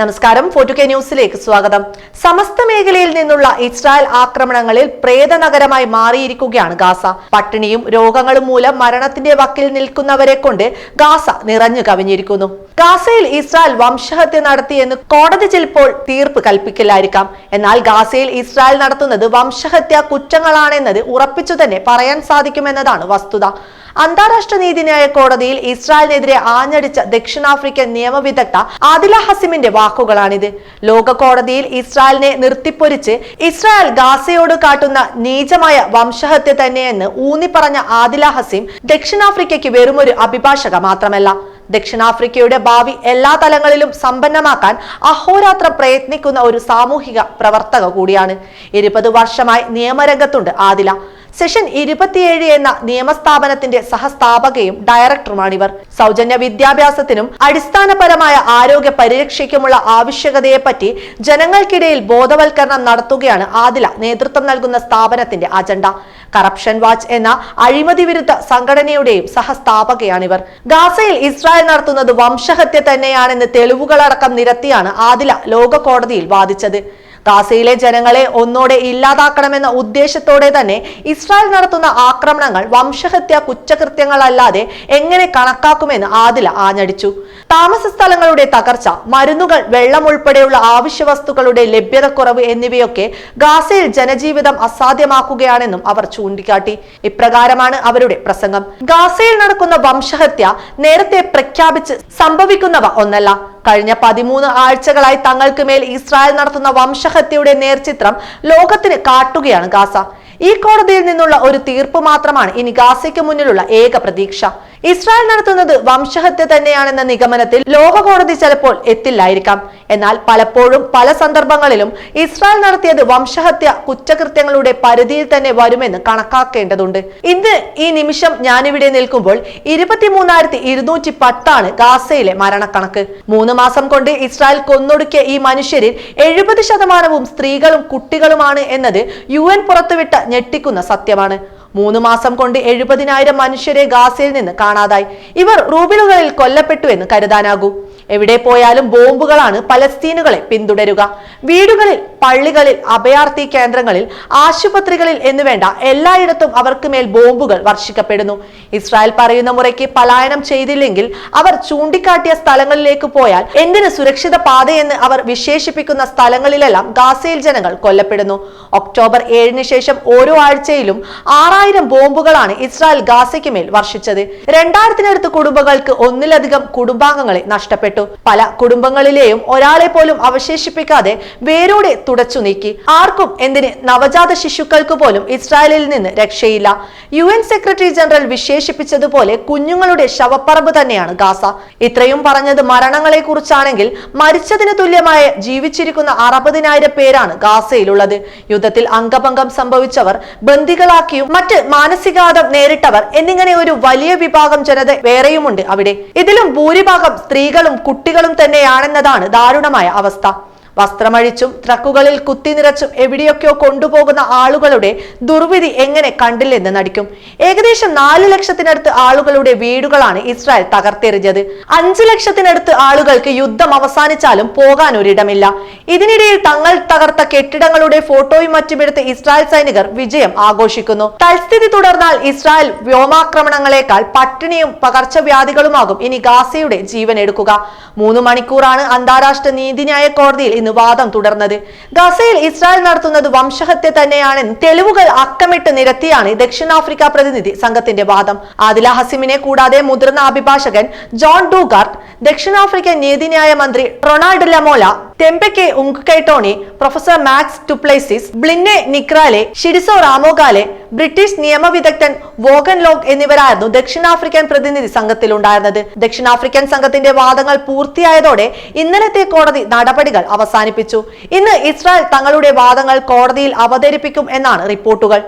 നമസ്കാരം. ഫോർട്ടു കെ ന്യൂസിലേക്ക് സ്വാഗതം. സമസ്ത മേഖലയിൽ നിന്നുള്ള ഇസ്രായേൽ ആക്രമണങ്ങളിൽ പ്രേതനഗരമായി മാറിയിരിക്കുകയാണ് ഗാസ. പട്ടിണിയും രോഗങ്ങളും മൂലം മരണത്തിന്റെ വക്കിൽ നിൽക്കുന്നവരെ കൊണ്ട് ഗാസ നിറഞ്ഞു കവിഞ്ഞിരിക്കുന്നു. ഗാസയിൽ ഇസ്രായേൽ വംശഹത്യ നടത്തിയെന്ന് കോടതി ചിലപ്പോൾ തീർപ്പ് കൽപ്പിക്കില്ലായിരിക്കാം എന്നാൽ ഗാസയിൽ ഇസ്രായേൽ നടത്തുന്നത് വംശഹത്യ കുറ്റങ്ങളാണെന്നത് ഉറപ്പിച്ചു തന്നെ പറയാൻ സാധിക്കുമെന്നതാണ് വസ്തുത. അന്താരാഷ്ട്ര നീതിന്യായ കോടതിയിൽ ഇസ്രായേലിനെതിരെ ആഞ്ഞടിച്ച ദക്ഷിണാഫ്രിക്കൻ നിയമവിദഗ്ധ ആദില ഹസിമിന്റെ വാക്കുകളാണിത്. ലോക കോടതിയിൽ ഇസ്രായേലിനെ നിർത്തിപ്പൊരിച്ച് ഇസ്രായേൽ ഗാസയോട് കാട്ടുന്ന നീചമായ വംശഹത്യ തന്നെയെന്ന് ഊന്നിപ്പറഞ്ഞ ആദില ഹസിം ദക്ഷിണാഫ്രിക്കയ്ക്ക് വെറുമൊരു അഭിഭാഷക മാത്രമല്ല. ദക്ഷിണാഫ്രിക്കയുടെ ഭാവി എല്ലാ തലങ്ങളിലും സമ്പന്നമാക്കാൻ അഹോരാത്രം പ്രയത്നിക്കുന്ന ഒരു സാമൂഹിക പ്രവർത്തക കൂടിയാണ്. ഇരുപത് വർഷമായി നിയമരംഗത്തുണ്ട് ആദില. സെഷൻ ഇരുപത്തിയേഴ് എന്ന നിയമസ്ഥാപനത്തിന്റെ സഹസ്ഥാപകയും ഡയറക്ടറുമാണിവർ. സൗജന്യ വിദ്യാഭ്യാസത്തിനും അടിസ്ഥാനപരമായ ആരോഗ്യ പരിരക്ഷയ്ക്കുമുള്ള ആവശ്യകതയെപ്പറ്റി ജനങ്ങൾക്കിടയിൽ ബോധവൽക്കരണം നടത്തുകയാണ് ആദില നേതൃത്വം നൽകുന്ന സ്ഥാപനത്തിന്റെ അജണ്ട. കറപ്ഷൻ വാച്ച് എന്ന അഴിമതി വിരുദ്ധ സംഘടനയുടെയും സഹസ്ഥാപകയാണിവർ. ഗാസയിൽ ഇസ്രായേൽ നടത്തുന്നത് വംശഹത്യ തന്നെയാണെന്ന് തെളിവുകളടക്കം നിരത്തിയാണ് ആദില ലോക കോടതിയിൽ വാദിച്ചത്. ഗാസയിലെ ജനങ്ങളെ ഒന്നോടെ ഇല്ലാതാക്കണമെന്ന ഉദ്ദേശത്തോടെ തന്നെ ഇസ്രായേൽ നടത്തുന്ന ആക്രമണങ്ങൾ വംശഹത്യ കുറ്റകൃത്യങ്ങളല്ലാതെ എങ്ങനെ കണക്കാക്കുമെന്ന് ആദില ആഞ്ഞടിച്ചു. താമസ സ്ഥലങ്ങളുടെ തകർച്ച മരുന്നുകൾ വെള്ളം ഉൾപ്പെടെയുള്ള ആവശ്യ വസ്തുക്കളുടെ ലഭ്യതക്കുറവ് എന്നിവയൊക്കെ ഗാസയിൽ ജനജീവിതം അസാധ്യമാക്കുകയാണെന്നും അവർ ചൂണ്ടിക്കാട്ടി. ഇപ്രകാരമാണ് അവരുടെ പ്രസംഗം. ഗാസയിൽ നടക്കുന്ന വംശഹത്യ നേരത്തെ പ്രഖ്യാപിച്ച് സംഭവിക്കുന്നവ ഒന്നല്ല. കഴിഞ്ഞ പതിമൂന്ന് ആഴ്ചകളായി തങ്ങൾക്ക് മേൽ ഇസ്രായേൽ നടത്തുന്ന വംശഹത്യയുടെ നേർചിത്രം ലോകത്തിന് കാട്ടുകയാണ് ഗാസ. ഈ കോടതിയിൽ നിന്നുള്ള ഒരു തീർപ്പ് മാത്രമാണ് ഇനി ഗാസയ്ക്ക് മുന്നിലുള്ള ഏക പ്രതീക്ഷ. ഇസ്രായേൽ നടത്തുന്നത് വംശഹത്യ തന്നെയാണെന്ന നിഗമനത്തിൽ ലോക കോടതി ചിലപ്പോൾ എത്തില്ലായിരിക്കാം. എന്നാൽ പലപ്പോഴും പല സന്ദർഭങ്ങളിലും ഇസ്രായേൽ നടത്തിയത് വംശഹത്യ കുറ്റകൃത്യങ്ങളുടെ പരിധിയിൽ തന്നെ വരുമെന്ന് കണക്കാക്കേണ്ടതുണ്ട്. ഇന്ന് ഈ നിമിഷം ഞാനിവിടെ നിൽക്കുമ്പോൾ ഇരുപത്തിമൂന്നായിരത്തി ഇരുന്നൂറ്റി പത്താണ് ഗാസയിലെ മരണക്കണക്ക്. മൂന്ന് മാസം കൊണ്ട് ഇസ്രായേൽ കൊന്നൊടുക്കിയ ഈ മനുഷ്യരിൽ എഴുപത് ശതമാനവും സ്ത്രീകളും കുട്ടികളുമാണ് എന്നത് യു എൻ പുറത്തുവിട്ട ഞെട്ടിക്കുന്ന സത്യമാണ്. മൂന്ന് മാസം കൊണ്ട് എഴുപതിനായിരം മനുഷ്യരെ ഗാസയിൽ നിന്ന് കാണാതായി. ഇവർ റൂബിളുകളിൽ കൊല്ലപ്പെട്ടു എന്ന് കരുതാനാകൂ. എവിടെ പോയാലും ബോംബുകളാണ് പലസ്തീനുകളെ പിന്തുടരുക. വീടുകളിൽ പള്ളികളിൽ അഭയാർത്ഥി കേന്ദ്രങ്ങളിൽ ആശുപത്രികളിൽ എന്നുവേണ്ട എല്ലായിടത്തും അവർക്ക് മേൽ ബോംബുകൾ വർഷിക്കപ്പെടുന്നു. ഇസ്രായേൽ പറയുന്ന മുറയ്ക്ക് പലായനം ചെയ്തില്ലെങ്കിൽ അവർ ചൂണ്ടിക്കാട്ടിയ സ്ഥലങ്ങളിലേക്ക് പോയാൽ എന്തിന് സുരക്ഷിത പാതയെന്ന് അവർ വിശേഷിപ്പിക്കുന്ന സ്ഥലങ്ങളിലെല്ലാം ഗാസയിൽ ജനങ്ങൾ കൊല്ലപ്പെടുന്നു. ഒക്ടോബർ ഏഴിന് ശേഷം ഓരോ ആഴ്ചയിലും ആറായിരം ബോംബുകളാണ് ഇസ്രായേൽ ഗാസയ്ക്ക് മേൽ വർഷിച്ചത്. രണ്ടായിരത്തിനടുത്ത് കുടുംബങ്ങൾക്ക് ഒന്നിലധികം കുടുംബാംഗങ്ങളെ നഷ്ടപ്പെട്ടു. പല കുടുംബങ്ങളിലെയും ഒരാളെ പോലും അവശേഷിപ്പിക്കാതെ വേരോടെ തുടച്ചു നീക്കി. ആർക്കും എന്തിന് നവജാത ശിശുക്കൾക്ക് പോലും ഇസ്രായേലിൽ നിന്ന് രക്ഷയില്ല. യു എൻ സെക്രട്ടറി ജനറൽ വിശേഷിപ്പിച്ചതുപോലെ കുഞ്ഞുങ്ങളുടെ ശവപ്പറമ്പ് തന്നെയാണ് ഗാസ. ഇത്രയും പറഞ്ഞത് മരണങ്ങളെ കുറിച്ചാണെങ്കിൽ മരിച്ചതിന് തുല്യമായ ജീവിച്ചിരിക്കുന്ന അറുപതിനായിരം പേരാണ് ഗാസയിലുള്ളത്. യുദ്ധത്തിൽ അംഗഭംഗം സംഭവിച്ചവർ ബന്ദികളാക്കിയും മറ്റ് മാനസികാതം നേരിട്ടവർ എന്നിങ്ങനെ ഒരു വലിയ വിഭാഗം ജനത വേറെയുമുണ്ട് അവിടെ. ഇതിലും ഭൂരിഭാഗം സ്ത്രീകളും കുട്ടികളും തന്നെയാണെന്നതാണ് ദാരുണമായ അവസ്ഥ. വസ്ത്രമഴിച്ചും ട്രക്കുകളിൽ കുത്തിനിറച്ചും എവിടെയൊക്കെയോ കൊണ്ടുപോകുന്ന ആളുകളുടെ ദുർവിധി എങ്ങനെ കണ്ടില്ലെന്ന് നടിക്കും. ഏകദേശം നാല് ലക്ഷത്തിനടുത്ത് ആളുകളുടെ വീടുകളാണ് ഇസ്രായേൽ തകർത്തെറിഞ്ഞത്. അഞ്ചു ലക്ഷത്തിനടുത്ത് ആളുകൾക്ക് യുദ്ധം അവസാനിച്ചാലും പോകാൻ ഒരിടമില്ല ഇതിനിടയിൽ തങ്ങൾ തകർത്ത കെട്ടിടങ്ങളുടെ ഫോട്ടോയും മറ്റുമെടുത്ത് ഇസ്രായേൽ സൈനികർ വിജയം ആഘോഷിക്കുന്നു. തൽസ്ഥിതി തുടർന്നാൽ ഇസ്രായേൽ വ്യോമാക്രമണങ്ങളെക്കാൾ പട്ടിണിയും പകർച്ചവ്യാധികളുമാകും ഇനി ഗാസയുടെ ജീവൻ എടുക്കുക മൂന്ന് മണിക്കൂറാണ് അന്താരാഷ്ട്ര നീതിന്യായ കോടതിയിൽ ഇന്ന് വാദം തുടർന്നത്. ഗസയിൽ ഇസ്രായേൽ നടത്തുന്നത് വംശഹത്യ തന്നെയാണെന്ന് തെളിവുകൾ അക്കമിട്ട് നിരത്തിയാണ് ദക്ഷിണാഫ്രിക്ക പ്രതിനിധി സംഘത്തിന്റെ വാദം. ആദില ഹസിമിനെ കൂടാതെ മുതിർന്ന അഭിഭാഷകൻ ജോൺ ഡൂഗാർട്ട് ദക്ഷിണാഫ്രിക്കൻ നീതിന്യായ മന്ത്രി Ronald Lamola Tembeka Ngcukaitobi professor Max du Plessis Blinne Ni Ghralaigh Tshidiso Ramogale British നിയമവിദഗ്ധൻ Vaughan Lowe എന്നിവരായിരുന്നു ദക്ഷിണാഫ്രിക്കൻ പ്രതിനിധി സംഘത്തിലുണ്ടായിരുന്നത്. ദക്ഷിണാഫ്രിക്കൻ സംഘത്തിന്റെ വാദങ്ങൾ പൂർത്തിയായതോടെ ഇന്നലത്തെ കോടതി നടപടികൾ അവസാനിപ്പിച്ചു. ഇന്ന് ഇസ്രായേൽ തങ്ങളുടെ വാദങ്ങൾ കോടതിയിൽ അവതരിപ്പിക്കും എന്നാണ് റിപ്പോർട്ടുകൾ.